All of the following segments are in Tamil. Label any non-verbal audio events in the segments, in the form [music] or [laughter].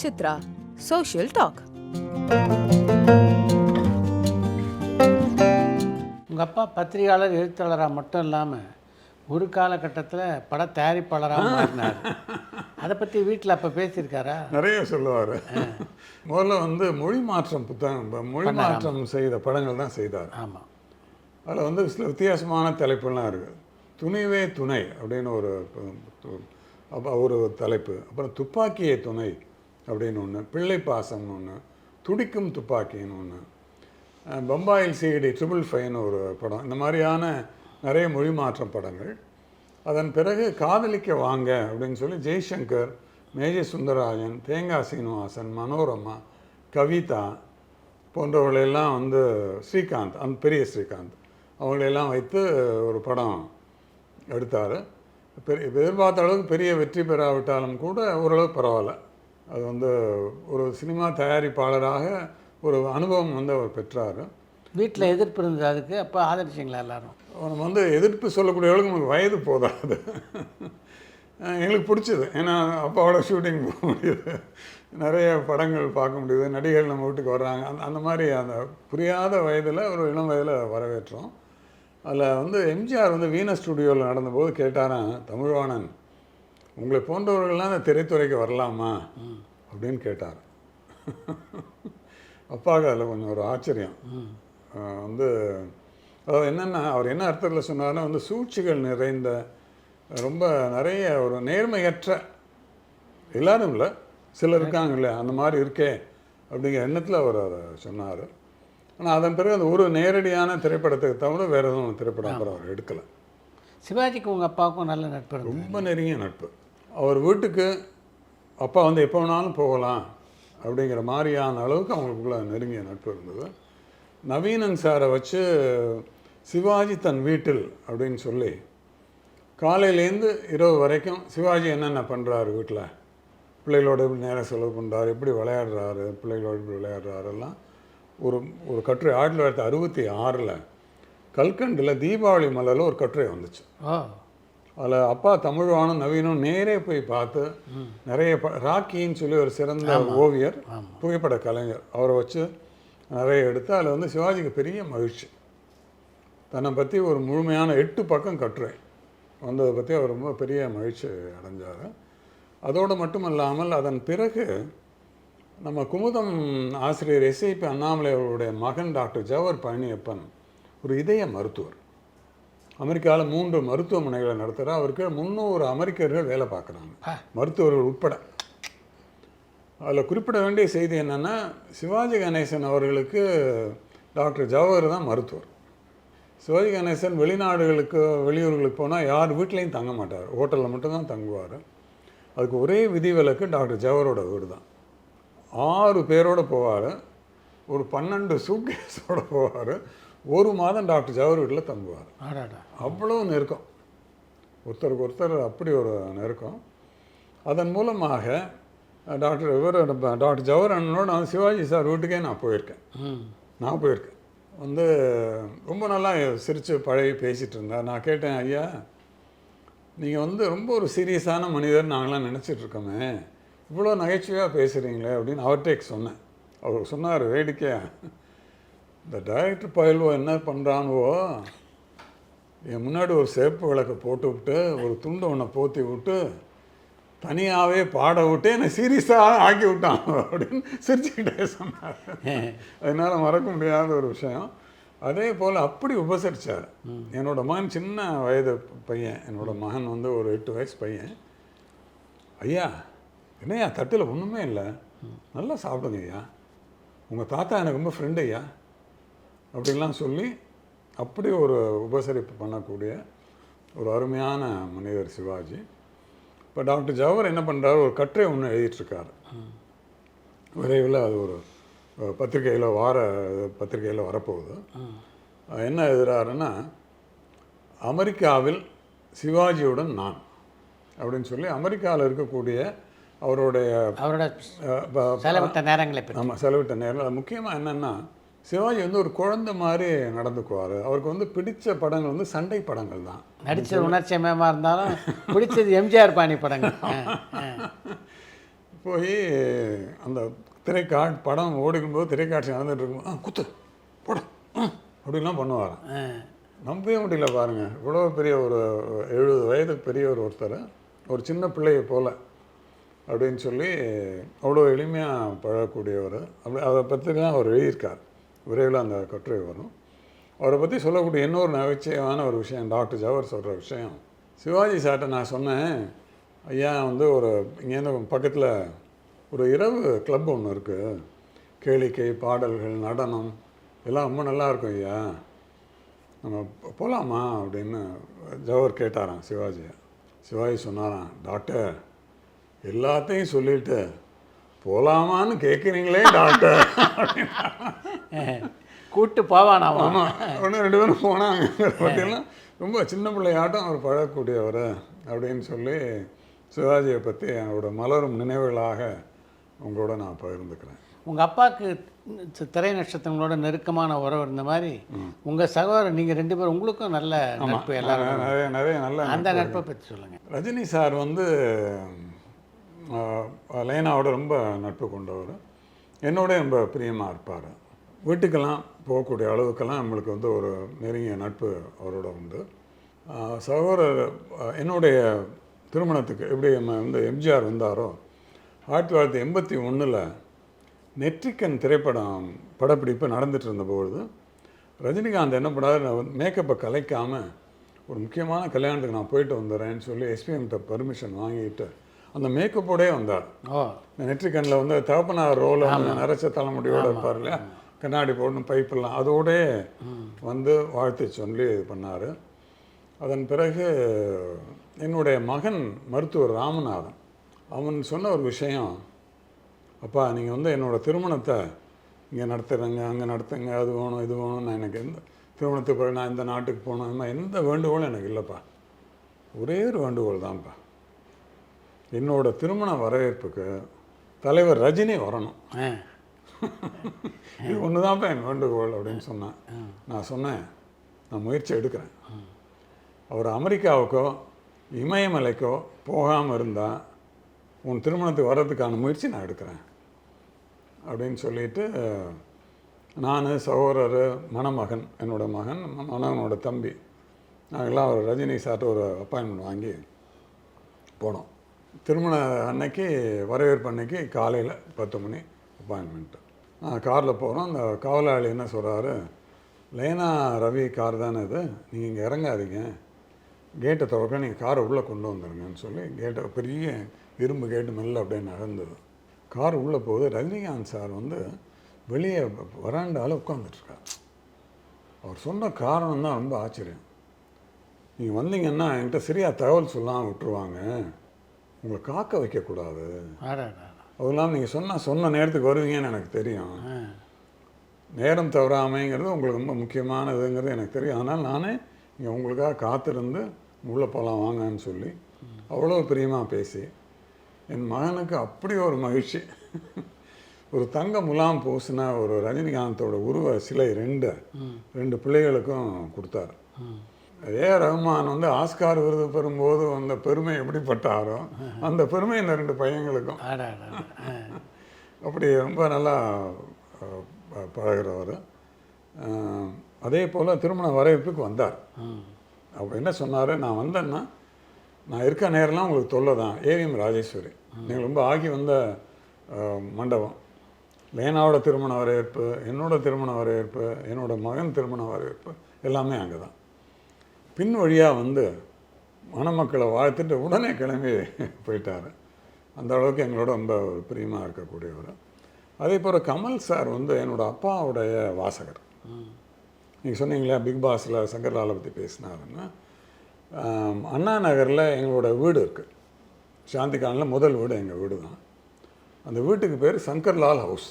Chitra. Social talk. உங்கள் அப்பா பத்திரிகையாளர் எழுத்தாளராக மட்டும் இல்லாமல் ஒரு காலகட்டத்தில் பட தயாரிப்பாளராக மாறினார். அதை பற்றி வீட்டில் அப்போ பேசியிருக்காரா? நிறைய சொல்லுவார். முதல்ல வந்து மொழி மாற்றம் புத்தகம் மொழி மாற்றம் செய்த படங்கள் தான் செய்தார். ஆமாம் அதில் வந்து சில வித்தியாசமான தலைப்புலாம் இருக்குது துணிவே துணை அப்படின்னு ஒரு ஒரு தலைப்பு. அப்புறம் துப்பாக்கியே துணை. அப்படின்னு ஒன்று பிள்ளை பாசம்னு ஒன்று துடிக்கும் துப்பாக்கின்னு ஒன்று பம்பாயில் சிடி ட்ரிபிள் ஃபைவ்னு ஒரு படம். இந்த மாதிரியான நிறைய மொழி மாற்றம் படங்கள். அதன் பிறகு காதலிக்க வாங்க அப்படின்னு சொல்லி ஜெய்சங்கர் மேஜை சுந்தரராஜன் தேங்காய் சீனிவாசன் மனோரமா கவிதா போன்றவர்களெல்லாம் வந்து ஸ்ரீகாந்த் அந்த பெரிய ஸ்ரீகாந்த் அவங்களையெல்லாம் வைத்து ஒரு படம் எடுத்தார். பெரிய எதிர்பார்த்த அளவுக்கு பெரிய வெற்றி பெறாவிட்டாலும் கூட ஓரளவுக்கு பரவாயில்ல. அது வந்து ஒரு சினிமா தயாரிப்பாளராக ஒரு அனுபவம் வந்து அவர் பெற்றார். வீட்டில் எதிர்ப்பு இருந்தது அதுக்கு அப்போ ஆதரிச்சிங்களா எல்லாரும்? நம்ம வந்து எதிர்ப்பு சொல்லக்கூடிய அளவுக்கு நமக்கு வயது போதாது. எங்களுக்கு பிடிச்சது. ஏன்னா அப்பாவோட ஷூட்டிங் போக முடியுது. நிறைய படங்கள் பார்க்க முடியுது. நடிகர்கள் நம்ம வீட்டுக்கு வர்றாங்க. அந்த அந்த மாதிரி அந்த புரியாத வயதில் ஒரு இளம் வயதில் வரவேற்றோம். அதில் வந்து எம்ஜிஆர் வந்து வீண ஸ்டுடியோவில் நடந்தபோது கேட்டாராம் தமிழ்வாணன் உங்களை போன்றவர்கள்லாம் இந்த திரைத்துறைக்கு வரலாமா? அப்படின்னு கேட்டார். அப்பாவுக்கு அதில் கொஞ்சம் ஒரு ஆச்சரியம். வந்து அதாவது என்னென்னா அவர் என்ன அர்த்தத்தில் சொன்னார்னா வந்து சூழ்ச்சிகள் நிறைந்த ரொம்ப நிறைய ஒரு நேர்மையற்ற எல்லாரும் இல்லை சிலர் இருக்காங்க இல்லையா அந்த மாதிரி இருக்கே அப்படிங்கிற எண்ணத்தில் அவர் அதை சொன்னார். ஆனால் அதன் பிறகு அந்த ஒரு நேரடியான திரைப்படத்துக்கு தவிர வேறு எதுவும் திரைப்படம் அப்புறம் அவர் எடுக்கலை. சிவாஜிக்கு உங்கள் அப்பாவுக்கும் நல்ல நட்பு ரொம்ப நெருங்கிய நட்பு. அவர் வீட்டுக்கு அப்பா வந்து எப்போ வேணாலும் போகலாம் அப்படிங்கிற மாதிரியான அளவுக்கு அவங்களுக்குள்ள நெருங்கிய நட்பு இருந்தது. நவீனன் சாரை வச்சு சிவாஜி தன் வீட்டில் அப்படின்னு சொல்லி காலையிலேருந்து இரவு வரைக்கும் சிவாஜி என்னென்ன பண்ணுறாரு வீட்டில் பிள்ளைகளோட எப்படி நேரம் செலவு பண்ணுறாரு எப்படி விளையாடுறாரு? பிள்ளைகளோட எப்படி விளையாடுறாரெல்லாம் ஒரு ஒரு கட்டுரை. ஆயிரத்தி தொள்ளாயிரத்தி அறுபத்தி ஆறில் கல்கண்டில் தீபாவளி மலரில் ஒரு கட்டுரை வந்துச்சு. ஆ. அதில் அப்பா தமிழ்வானும் நவீனும் நேரே போய் பார்த்து நிறைய ப ராக்கின்னு சொல்லி ஒரு சிறந்த ஓவியர் புகைப்பட கலைஞர். அவரை வச்சு நிறைய எடுத்து அதில் வந்து சிவாஜிக்கு பெரிய மகிழ்ச்சி. தன்னை பற்றி ஒரு முழுமையான எட்டு பக்கம் கட்டுரை வந்ததை பற்றி அவர் ரொம்ப பெரிய மகிழ்ச்சி அடைஞ்சார். அதோடு மட்டுமல்லாமல் அதன் பிறகு நம்ம குமுதம் ஆசிரியர் எஸ்ஐபி அண்ணாமலை அவருடைய மகன் டாக்டர் ஜவஹர் பழனியப்பன் ஒரு இதய மருத்துவர். அமெரிக்காவில் மூன்று மருத்துவமனைகளை நடத்துகிறார் அவருக்கு முந்நூறு அமெரிக்கர்கள் வேலை பார்க்குறாங்க. மருத்துவர்கள் உட்பட. அதில் குறிப்பிட வேண்டிய செய்தி என்னென்னா சிவாஜி கணேசன் அவர்களுக்கு டாக்டர் ஜவஹர் தான் மருத்துவர். சிவாஜி கணேசன் வெளிநாடுகளுக்கு வெளியூர்களுக்கு போனால் யார் வீட்லேயும் தங்க மாட்டார். ஹோட்டலில் மட்டும்தான் தங்குவார். அதுக்கு ஒரே விதிவிலக்கு டாக்டர் ஜவஹரோட வீடு தான். ஆறு பேரோட போவார். ஒரு பன்னெண்டு சூட்கேஸோட போவார். ஒரு மாதம் டாக்டர் ஜவஹர் வீட்டில் தங்குவார். அவ்வளோ நெருக்கம். ஒருத்தருக்கு ஒருத்தர் அப்படி ஒரு நெருக்கம். அதன் மூலமாக டாக்டர் இவர் டாக்டர் ஜவஹர் அண்ணனோட நான் சிவாஜி சார் வீட்டுக்கே நான் போயிருக்கேன். நான் போயிருக்கேன். வந்து ரொம்ப நல்லா சிரித்து பழகி பேசிகிட்டு இருந்தார். நான் கேட்டேன் ஐயா நீங்கள் வந்து ரொம்ப ஒரு சீரியஸான மனிதர் நாங்களாம் நினச்சிட்டு இருக்கோமே. இவ்வளோ நகைச்சுவையாக பேசுகிறீங்களே அப்படின்னு அவர்கிட்ட சொன்னேன். அவர் சொன்னார் வேடிக்கையா? இந்த டைரக்டர் பயில்வோ என்ன பண்ணுறானுவோ என் முன்னாடி ஒரு சேப்பு விளக்கை போட்டு விட்டு ஒரு துண்டை ஒன்றை போத்தி விட்டு தனியாகவே பாட விட்டு என்னை சீரியஸாக ஆக்கி விட்டான் அப்படின்னு சிரிச்சுக்கிட்டே சொன்னார். அதனால் மறக்க முடியாத ஒரு விஷயம். அதே போல் அப்படி உபசரித்தார் என்னோட மகன் சின்ன வயது பையன் என்னோட மகன் வந்து ஒரு எட்டு வயசு பையன். ஐயா என்னய்யா தட்டில் ஒன்றுமே இல்லை. நல்லா சாப்பிடுங்க ஐயா. உங்கள் தாத்தா எனக்கு ரொம்ப ஃப்ரெண்டு ஐயா. அப்படின்லாம் சொல்லி அப்படி ஒரு உபசரிப்பு பண்ணக்கூடிய ஒரு அருமையான மனிதர் சிவாஜி. இப்போ டாக்டர் ஜவஹர் என்ன பண்ணுறாரு ஒரு கட்டுரை ஒன்று எழுதிட்டுருக்காரு. விரைவில் அது ஒரு பத்திரிகையில் வார பத்திரிகையில் வரப்போகுது. என்ன எழுதுறாருன்னா அமெரிக்காவில் சிவாஜியுடன் நான் அப்படின்னு சொல்லி அமெரிக்காவில் இருக்கக்கூடிய அவருடைய அவரோட செலவிட்ட நேரங்களை ஆமாம் செலவிட்ட நேரம் முக்கியமாக என்னென்னா சிவாஜி வந்து ஒரு குழந்தை மாதிரி நடந்துக்குவார். அவருக்கு வந்து பிடிச்ச படங்கள் வந்து சண்டை படங்கள் தான். நடிச்ச உணர்ச்சியமயமாக இருந்தாலும் பிடிச்சது எம்ஜிஆர் பாணி படங்கள். போய் அந்த திரைக்கா படம் ஓடிக்கும்போது திரைக்காட்சி நடந்துட்டு இருக்கும்போது ஆ குத்து போட ஆ அப்படிலாம் பண்ணுவாராம் ஆ. நம்பவே முடியல பாருங்கள் இவ்வளோ பெரிய ஒரு எழுபது வயது பெரியவர் ஒருத்தர் ஒரு சின்ன பிள்ளையை போல அப்படின்னு சொல்லி அவ்வளோ எளிமையாக பழகக்கூடியவர். அப்படி அதை பற்றி தான் அவர் எழுதியிருக்கார். விரைவில் அந்த கட்டுரை வரும். அவரை பற்றி சொல்லக்கூடிய இன்னொரு நகைச்சுவையான ஒரு விஷயம் டாக்டர் ஜவஹர் சொல்கிற விஷயம். சிவாஜி சார்ட்ட நான் சொன்னேன் ஐயா வந்து ஒரு இங்கேருந்து பக்கத்தில் ஒரு இரவு கிளப் ஒன்று இருக்குது கேளிக்கை பாடல்கள் நடனம் எல்லாம் ரொம்ப நல்லாயிருக்கும் ஐயா. நம்ம போகலாமா அப்படின்னு ஜவஹர் கேட்டாராம் சிவாஜியை. சிவாஜி சொன்னாராம் டாக்டர் எல்லாத்தையும் சொல்லிட்டு போலாமான்னு கேட்குறீங்களே டாக்டர். கூட்டு போவானாமா ஆமாம் ஒன்று ரெண்டு பேரும் போனாங்க பற்றியெல்லாம் ரொம்ப சின்ன பிள்ளையாட்டம் அவர் பழகக்கூடியவர் அப்படின்னு சொல்லி சிவாஜியை பற்றி அவரோட மலரும் நினைவுகளாக உங்களோட நான் பகிர்ந்துக்கிறேன். உங்கள் அப்பாவுக்கு திரை நட்சத்திரங்களோட நெருக்கமான உறவு இருந்த மாதிரி உங்கள் சகோதரர் நீங்கள் ரெண்டு பேரும் உங்களுக்கும் நல்ல நட்பு எல்லாரும் நிறைய நிறைய நல்ல அந்த நட்பை பற்றி சொல்லுங்கள் ரஜினி சார் வந்து லைனாவோட ரொம்ப நட்பு கொண்டவர். என்னோட ரொம்ப பிரியமாக இருப்பார். வீட்டுக்கெல்லாம் போகக்கூடிய அளவுக்கெல்லாம் நம்மளுக்கு வந்து ஒரு நெருங்கிய நட்பு அவரோட உண்டு. சகோதரர் என்னுடைய திருமணத்துக்கு எப்படி நம்ம வந்து எம்ஜிஆர் வந்தாரோ ஆயிரத்தி தொள்ளாயிரத்தி எண்பத்தி ஒன்றில் நெற்றிக்கன் திரைப்படம் படப்பிடிப்பு நடந்துட்டு இருந்தபொழுது ரஜினிகாந்த் என்ன பண்ணாரு மேக்கப்பை கலைக்காமல் ஒரு முக்கியமான கல்யாணத்துக்கு நான் போயிட்டு வந்துடுறேன்னு சொல்லி எஸ்பிஎம்கிட்ட பர்மிஷன் வாங்கிட்டு அந்த மேக்கப்போடே வந்தார். இந்த நெற்றிக்கண்ணில் வந்து தகப்பனார் ரோல் நரைச்ச தலைமுடியோட இருப்பார் இல்லையா கண்ணாடி போடணும் பைப்பெல்லாம் அதோடே வந்து வாழ்த்து சொல்லி இது பண்ணார். அதன் பிறகு என்னுடைய மகன் மருத்துவர் ராமநாதன் அவன் சொன்ன ஒரு விஷயம் அப்பா நீங்கள் வந்து என்னோட திருமணத்தை இங்கே நடத்துகிறேங்க அங்கே நடத்துங்க அது வேணும் இது வேணும். நான் எனக்கு எந்த திருமணத்துக்கு பிறகு நான் இந்த நாட்டுக்கு போகணும் எந்த வேண்டுகோளும் எனக்கு இல்லைப்பா. ஒரே ஒரு வேண்டுகோள் தான்ப்பா. என்னோட திருமண வரவேற்புக்கு தலைவர் ரஜினி வரணும். இது ஒன்று தான்ப்பா என் வேண்டுகோள் அப்படின்னு சொன்னேன். நான் சொன்னேன் நான் முயற்சி எடுக்கிறேன். அவர் அமெரிக்காவுக்கோ இமயமலைக்கோ போகாமல் இருந்தால் உன் திருமணத்துக்கு வர்றதுக்கான முயற்சி நான் எடுக்கிறேன். அப்படின்னு சொல்லிட்டு நான் சகோதரர் மணமகன் என்னோட மகன் மணவனோட தம்பி நாங்கள்லாம் ஒரு ரஜினி சார்ட்ட ஒரு அப்பாயின்மெண்ட் வாங்கி போனோம். திருமண அன்னைக்கு வரவேற்பு அன்னைக்கு காலையில் பத்து மணி அப்பாயின்மெண்ட்டு நான் காரில் போகிறோம் அந்த காவலாளி என்ன சொல்கிறாரு லேனா ரவி கார் தானே இது. நீங்கள் இங்கே இறங்காதீங்க. கேட்டை திறக்க நீங்கள் காரை உள்ளே கொண்டு வந்துடுங்கன்னு சொல்லி கேட்டை பெரிய இரும்பு கேட்டு மெல்ல அப்படியே நடந்தது கார் உள்ளே போகுது. ரஜினிகாந்த் சார் வந்து வெளியே வராண்டால் உட்காந்துட்ருக்கார் அவர் சொன்ன காரணம் தான் ரொம்ப ஆச்சரியம். நீங்கள் வந்தீங்கன்னா என்கிட்ட சரியாக தகவல் சொல்லாமல் விட்டுருவாங்க. உங்களை காக்க வைக்கக்கூடாது. அதுவும் இல்லாமல் நீங்கள் சொன்னால் சொன்ன நேரத்துக்கு வருவீங்கன்னு எனக்கு தெரியும். நேரம் தவறாமைங்கிறது உங்களுக்கு ரொம்ப முக்கியமானதுங்கிறது எனக்கு தெரியும். அதனால் நானே இங்கே உங்களுக்காக காத்திருந்து உள்ளே போகலாம் வாங்கன்னு சொல்லி அவ்வளோ பிரியமாக பேசி என் மகனுக்கு அப்படி ஒரு மகிழ்ச்சி. ஒரு தங்க முலாம் பூசின ஒரு ரஜினிகாந்தோட உருவ சிலை ரெண்டு ரெண்டு பிள்ளைகளுக்கும் கொடுத்தாரு. ஏ ரஹ்மான் வந்து ஆஸ்கார் விருது பெறும்போது அந்த பெருமை எப்படிப்பட்டாரோ அந்த பெருமை இந்த ரெண்டு பையங்களுக்கும். அப்படி ரொம்ப நல்லா பழகுறவர். அதே போல் திருமண வரவேற்புக்கு வந்தார். அவர் என்ன சொன்னார்? நான் வந்தேன்னா நான் இருக்க நேரம்லாம் உங்களுக்கு தொல்லை தான். ஏவிஎம் ராஜேஸ்வரி. நீங்கள் ரொம்ப ஆகி வந்த மண்டபம். லேனாவோட திருமண வரவேற்பு என்னோட திருமண வரவேற்பு என்னோட மகன் திருமண வரவேற்பு எல்லாமே அங்கே தான் பின் வழியாக வந்து மணமக்களை வாழ்த்துட்டு உடனே கிளம்பி போயிட்டார். அந்த அளவுக்கு எங்களோட ரொம்ப பிரியமாக இருக்கக்கூடியவர். அதே போல் கமல் சார் வந்து என்னோட அப்பாவுடைய வாசகர். நீங்கள் சொன்னீங்களா பிக் பாஸில் சங்கர்லாலை பற்றி பேசினாருன்னா அண்ணா நகரில் எங்களோட வீடு இருக்குது சாந்தி காலனில் முதல் வீடு எங்கள் வீடு தான் அந்த வீட்டுக்கு பேர் சங்கர்லால் ஹவுஸ்.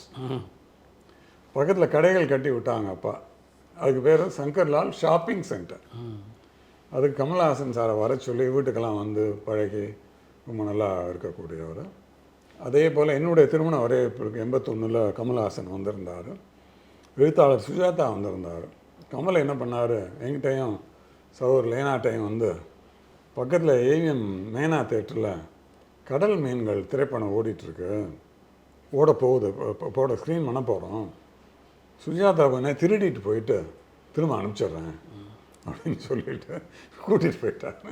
பக்கத்தில் கடைகள் கட்டி விட்டாங்க அப்பா. அதுக்கு பேர் சங்கர்லால் ஷாப்பிங் சென்டர். அதுக்கு கமல்ஹாசன் சாரை வர சொல்லி வீட்டுக்கெல்லாம் வந்து பழகி ரொம்ப நல்லா இருக்கக்கூடியவர். அதே போல் என்னுடைய திருமண வரவேற்புக்கு எண்பத்தொன்னில் கமல்ஹாசன் வந்திருந்தார். எழுத்தாளர் சுஜாதா வந்திருந்தார். கமல் என்ன பண்ணார்? எங்கிட்டையும் சகோதர் லேனாட்டையும் வந்து பக்கத்தில் ஏவிஎம் மேனா தேட்டரில் கடல் மீன்கள் திரைப்படம் ஓடிட்டுருக்கு. ஓட போகுது. போட ஸ்க்ரீன் பண்ண போகிறோம் சுஜாதா பண்ண திருடிட்டு போயிட்டு திரும்ப அனுப்பிச்சிடுறேன். அப்படின்னு சொல்லிட்டு கூட்டிகிட்டு போயிட்டாங்க.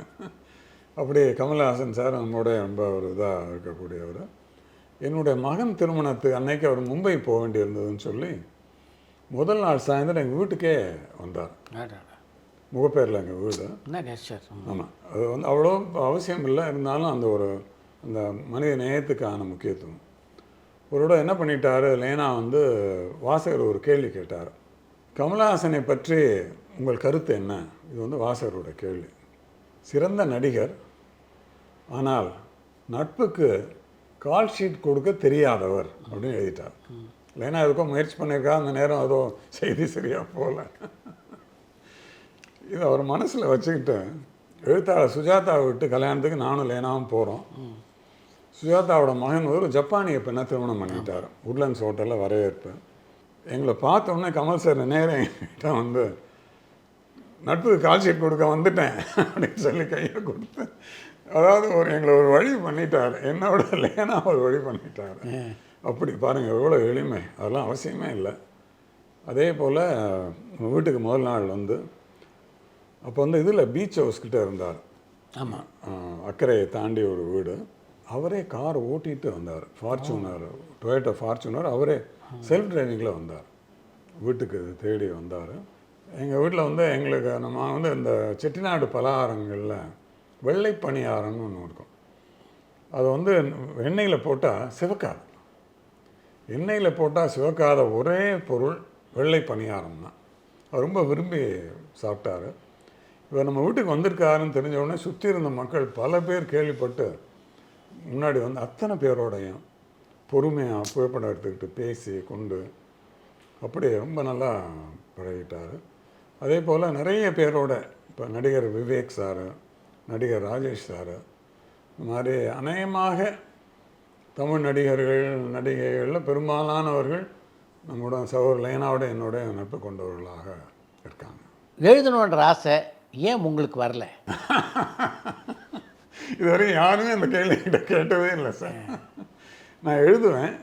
அப்படி கமல்ஹாசன் சார் நம்மளோட ரொம்ப ஒரு இதாக இருக்கக்கூடியவர். என்னுடைய மகன் திருமணத்துக்கு அன்னைக்கு அவர் மும்பை போக வேண்டியிருந்ததுன்னு சொல்லி முதல் நாள் சாயந்தரம் எங்கள் வீட்டுக்கே வந்தார். முகப்பேரில் எங்கள் வீடு. ஆமாம் அது வந்து அவ்வளோ அவசியம் இல்லை. இருந்தாலும் அந்த ஒரு அந்த மனித நேயத்துக்கான முக்கியத்துவம். ஒரு விட என்ன பண்ணிட்டாரு? லேனா வந்து வாசகர் ஒரு கேள்வி கேட்டார். கமலஹாசனை பற்றி உங்கள் கருத்து என்ன? இது வந்து வாசகரோட கேள்வி. சிறந்த நடிகர் ஆனால் நட்புக்கு கால் ஷீட் கொடுக்க தெரியாதவர் அப்படின்னு எழுதிட்டார். லேனா எதுக்கோ முயற்சி பண்ணியிருக்கா அந்த நேரம் ஏதோ செய்தி சரியாக போகல. இது அவர் மனசில் வச்சுக்கிட்டு எழுத்தாளர் சுஜாதாவை விட்டு கல்யாணத்துக்கு நானும் லேனாவும் போகிறோம் சுஜாதாவோட மகன் ஒரு ஜப்பானிய பெண்ணை திருமணம் பண்ணிட்டார். உட்லண்ட்ஸ் ஹோட்டலில் வரவேற்பு. எங்களை பார்த்த உடனே கமல் சார் நேரம் வந்து நட்புக்கு கால் ஷீட் கொடுக்க வந்துட்டேன். [laughs] அப்படின்னு சொல்லி கையை கொடுத்து அதாவது ஒரு எங்களை ஒரு வழி பண்ணிட்டார். என்னோட லேனா ஒரு வழி பண்ணிட்டார். அப்படி பாருங்கள் எவ்வளோ எளிமை. அதெல்லாம் அவசியமே இல்லை. அதே போல் வீட்டுக்கு முதல் நாள் வந்து அப்போ வந்து இதில் பீச் ஹவுஸ் கிட்ட இருந்தார். ஆமாம் அக்கறையை தாண்டி ஒரு வீடு. அவரே கார் ஓட்டிட்டு வந்தார். ஃபார்ச்சூனர் டொயேட்டோ ஃபார்ச்சூனர் அவரே செல்ஃப் டிரைவிங்கில் வந்தார். வீட்டுக்கு தேடி வந்தார். எங்கள் வீட்டில் வந்து எங்களுக்கு நம்ம வந்து இந்த செட்டிநாடு பலகாரங்களில் வெள்ளை பணியாரம்னு ஒன்று இருக்கும். அது வந்து எண்ணெயில் போட்டால் சிவக்காது. எண்ணெயில் போட்டால் சிவக்காத ஒரே பொருள் வெள்ளை பணியாரம் தான். அவர் ரொம்ப விரும்பி சாப்பிட்டாரு. இவர் நம்ம வீட்டுக்கு வந்திருக்காருன்னு தெரிஞ்ச உடனே சுற்றி இருந்த மக்கள் பல பேர் கேள்விப்பட்டு முன்னாடி வந்து அத்தனை பேரோடையும் பொறுமையாக புகைப்படம் எடுத்துக்கிட்டு பேசி கொண்டு அப்படியே ரொம்ப நல்லா பழகிட்டார். அதே போல் நிறைய பேரோட இப்போ நடிகர் விவேக் சார் நடிகர் ராஜேஷ் சார் இந்த மாதிரி அநேகமாக தமிழ் நடிகர்கள் நடிகைகளில் பெரும்பாலானவர்கள் நம்மளோட சகோதர லேனாவோட என்னோட நட்பு கொண்டவர்களாக இருக்காங்க. எழுதணுன்ற ஆசை ஏன் உங்களுக்கு வரல? [laughs] இதுவரைக்கும் யாருமே அந்த கேள்வி கிட்ட கேட்டதே இல்லை சார். நான் எழுதுவேன்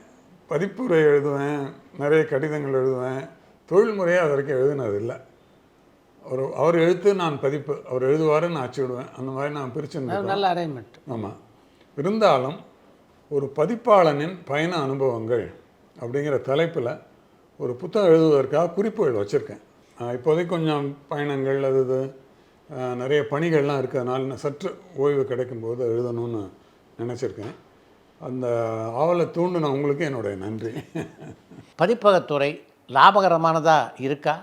பதிப்புரை எழுதுவேன் நிறைய கடிதங்கள் எழுதுவேன் தொழில் முறையாக அது வரைக்கும் எழுதுனது இல்லை. ஒரு அவர் எழுத்து நான் பதிப்பு அவர் எழுதுவாரு நான் அச்சு விடுவேன் அந்த மாதிரி நான் பிரிச்சுருந்தேன் நல்ல அரேஞ்ச்மெண்ட் ஆமாம் இருந்தாலும் ஒரு பதிப்பாளனின் பயண அனுபவங்கள் அப்படிங்கிற தலைப்பில் ஒரு புத்தகம் எழுதுவதற்காக குறிப்புகள் வச்சுருக்கேன். இப்போதைக்கு கொஞ்சம் பயணங்கள் அது இது நிறைய பணிகள்லாம் இருக்கிறதுனால சற்று ஓய்வு கிடைக்கும்போது எழுதணும்னு நினச்சிருக்கேன். அந்த ஆவலை தூண்டின உங்களுக்கு என்னுடைய நன்றி. பதிப்பகத்துறை லாபகரமானதா இருக்கா?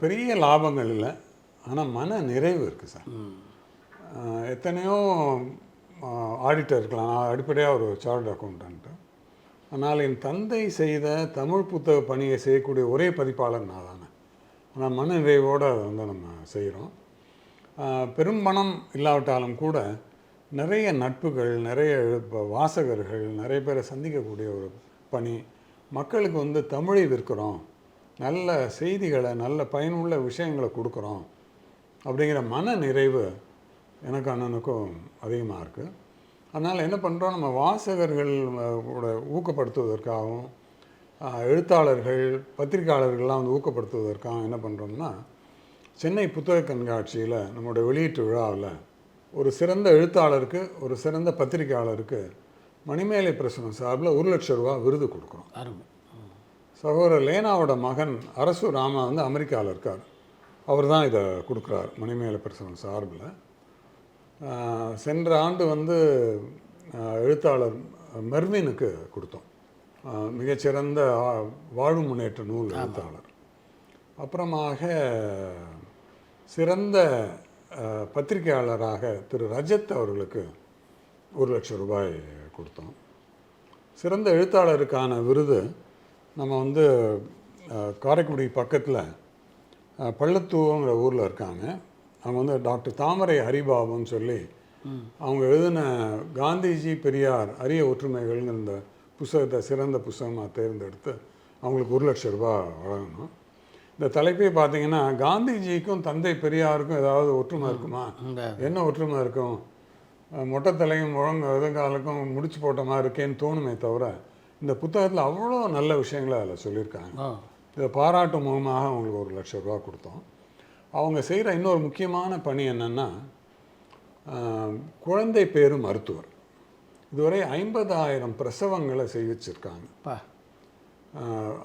பெரிய லாபங்கள் இல்லை. ஆனால் மன நிறைவு இருக்குது சார். எத்தனையோ ஆடிட்டர் இருக்கலாம். நான் அடிப்படையாக ஒரு சார்ட் அக்கௌண்டன்ட்டு ஆனால் என் தந்தை செய்த தமிழ் புத்தக பணியை செய்யக்கூடிய ஒரே பதிப்பாளர் நான் தானே. ஆனால் மன நிறைவோடு அதை வந்து நம்ம செய்கிறோம் பெரும் பணம் இல்லாவிட்டாலும் கூட நிறைய நட்புகள் நிறைய வாசகர்கள் நிறைய பேரை சந்திக்கக்கூடிய ஒரு பணி. மக்களுக்கு வந்து தமிழை விற்கிறோம். நல்ல செய்திகளை நல்ல பயனுள்ள விஷயங்களை கொடுக்குறோம். அப்படிங்கிற மன நிறைவு எனக்கு அண்ணனுக்கும் அதிகமாக இருக்குது அதனால் என்ன பண்ணுறோம் நம்ம வாசகர்கள் ஊக்கப்படுத்துவதற்காகவும் எழுத்தாளர்கள் பத்திரிகையாளர்கள்லாம் வந்து ஊக்கப்படுத்துவதற்காகவும் என்ன பண்ணுறோம்னா சென்னை புத்தக கண்காட்சியில் நம்மளுடைய வெளியீட்டு விழாவில் ஒரு சிறந்த எழுத்தாளருக்கு ஒரு சிறந்த பத்திரிகையாளருக்கு மணிமேலை பிரசனம் சார்பில் ஒரு லட்ச ரூபா விருது கொடுக்குறோம். சகோதரர் லேனாவோட மகன் அரசு ராமா வந்து அமெரிக்காவில் இருக்கார். அவர் தான் இதை கொடுக்குறார் மணிமேலை பிரசனம் சார்பில். சென்ற ஆண்டு வந்து எழுத்தாளர் மெர்வினுக்கு கொடுத்தோம். மிகச்சிறந்த வாழ்வு முன்னேற்ற நூல் எழுத்தாளர். அப்புறமாக சிறந்த பத்திரிகையாளராக திரு ரஜத் அவர்களுக்கு ஒரு லட்சம் ரூபாய் கொடுத்தோம். சிறந்த எழுத்தாளருக்கான விருது நம்ம வந்து காரைக்குடி பக்கத்தில் அஹ், பள்ளத்தூவங்கிற ஊரில் இருக்காங்க. அவங்க வந்து டாக்டர் தாமரை ஹரிபாபுன்னு சொல்லி அவங்க எழுதின காந்திஜி பெரியார் அரிய ஒற்றுமைகள்ங்கிற இந்த புஸ்தகத்தை சிறந்த புஸ்தகமாக தேர்ந்தெடுத்து அவங்களுக்கு ஒரு லட்சம் ரூபாய் வழங்கணும். இந்த தலைப்பே பார்த்தீங்கன்னா காந்திஜிக்கும் தந்தை பெரியாருக்கும் ஏதாவது ஒற்றுமை இருக்குமா? என்ன ஒற்றுமை இருக்கும்? மொட்டை தலையும் முழங்க எதுங்காலுக்கும் முடிச்சு போட்ட மாதிரி இருக்கேன்னு தோணுமே தவிர இந்த புத்தகத்தில் அவ்வளோ நல்ல விஷயங்களை அதில் சொல்லியிருக்காங்க. இதை பாராட்டும் முகமாக அவங்களுக்கு ஒரு லட்ச ரூபா கொடுத்தோம். அவங்க செய்கிற இன்னொரு முக்கியமான பணி என்னென்னா குழந்தை பேரு மருத்துவர். இதுவரை ஐம்பதாயிரம் பிரசவங்களை செய்விச்சிருக்காங்க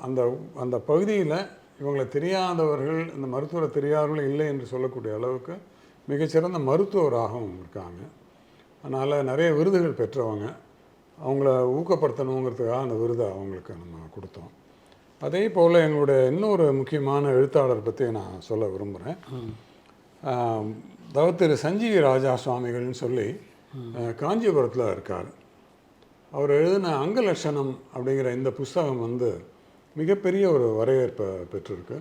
அந்த அந்த பகுதியில் இவங்களை தெரியாதவர்கள் இந்த மருத்துவரை தெரியாதவர்கள் இல்லை என்று சொல்லக்கூடிய அளவுக்கு மிகச்சிறந்த மருத்துவராகவும் இருக்காங்க. அதனால் நிறைய விருதுகள் பெற்றவங்க. அவங்கள ஊக்கப்படுத்தணுங்கிறதுக்காக அந்த விருதை அவங்களுக்கு நம்ம கொடுத்தோம். அதே போல் எங்களுடைய இன்னொரு முக்கியமான எழுத்தாளர் பற்றி நான் சொல்ல விரும்புகிறேன் தவத்திரு சஞ்சீவி ராஜா சுவாமிகள்னு சொல்லி காஞ்சிபுரத்தில் இருக்கார். அவர் எழுதின அங்கலட்சணம் அப்படிங்கிற இந்த புஸ்தகம் வந்து மிகப்பெரிய ஒரு வரவேற்பை பெற்றிருக்கு.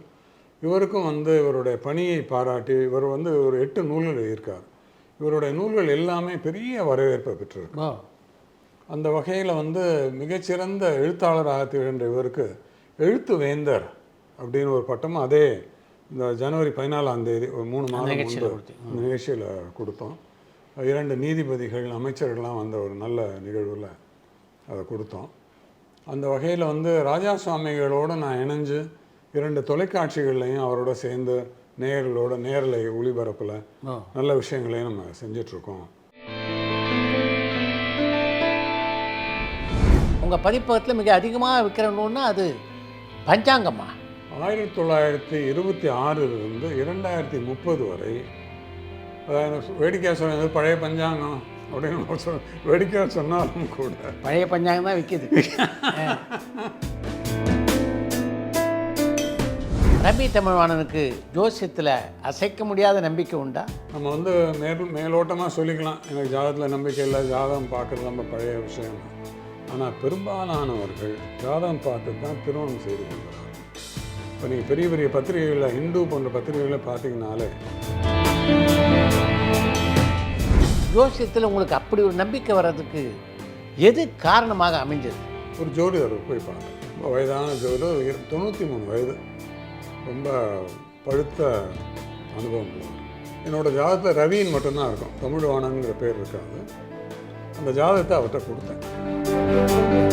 இவருக்கும் வந்து இவருடைய பணியை பாராட்டி இவர் வந்து ஒரு எட்டு நூல்கள் எழுதியிருக்கார். இவருடைய நூல்கள் எல்லாமே பெரிய வரவேற்பை பெற்றிருக்கு. அந்த வகையில் வந்து மிகச்சிறந்த எழுத்தாளராக திகழ்ந்த இவருக்கு எழுத்து வேந்தர் அப்படின்னு ஒரு பட்டமும் அதே இந்த ஜனவரி பதினாலாம் தேதி ஒரு மூணு மாதம் நிகழ்ச்சியில கொடுத்தோம். இரண்டு நீதிபதிகள் அமைச்சர்கள்லாம் வந்த ஒரு நல்ல நிகழ்வில் அதை கொடுத்தோம். அந்த வகையில் வந்து ராஜா சுவாமிகளோடு நான் இணைஞ்சு இரண்டு தொலைக்காட்சிகள்லையும் அவரோட சேர்ந்து நேயர்களோட நேரலை ஒளிபரப்பில் நல்ல விஷயங்களையும் நம்ம செஞ்சிட்ருக்கோம். உங்கள் பதிப்பகத்தில் மிக அதிகமாக விற்கிற நூல்னா அது பஞ்சாங்கம்மா ஆயிரத்தி தொள்ளாயிரத்தி இருபத்தி ஆறிலிருந்து இரண்டாயிரத்தி முப்பது வரை வேடிக்கையாக சொன்னது பழைய பஞ்சாங்கம் அப்படின்னு சொல் வேடிக்கையாக சொன்னாலும் கூட. பழைய பஞ்சாங்கம் தான் விற்கிது [laughs] ரவி தமிழ்வாணனுக்கு ஜோசியத்தில் அசைக்க முடியாத நம்பிக்கை உண்டா? நம்ம வந்து மேல் மேலோட்டமாக சொல்லிக்கலாம். எனக்கு ஜாதகத்தில் நம்பிக்கை இல்லை. ஜாதகம் பார்க்குறது நம்ம பழைய விஷயம். ஆனால் பெரும்பாலானவர்கள் ஜாதகம் பார்த்து தான் திருமணம் செய்து கொள்கிறார்கள். இப்போ நீங்கள் பெரிய பெரிய பத்திரிகைகளில் ஹிந்து போன்ற பத்திரிகைகளை பார்த்தீங்கனாலே ஜோசியத்தில் உங்களுக்கு அப்படி ஒரு நம்பிக்கை வர்றதுக்கு எது காரணமாக அமைஞ்சது? ஒரு ஜோடியர் போய் பார்த்தேன் ரொம்ப வயதான ஜோடியர் தொண்ணூற்றி மூணு வயது. ரொம்ப பழுத்த அனுபவம் உள்ளவர். என்னோட ஜாதகத்தில் ரவின்னு மட்டும்தான் இருக்கும். தமிழ்வாணங்கிற பேர் இருக்காது. அந்த ஜாதகத்தை அவர்கிட்ட கொடுத்தேன்.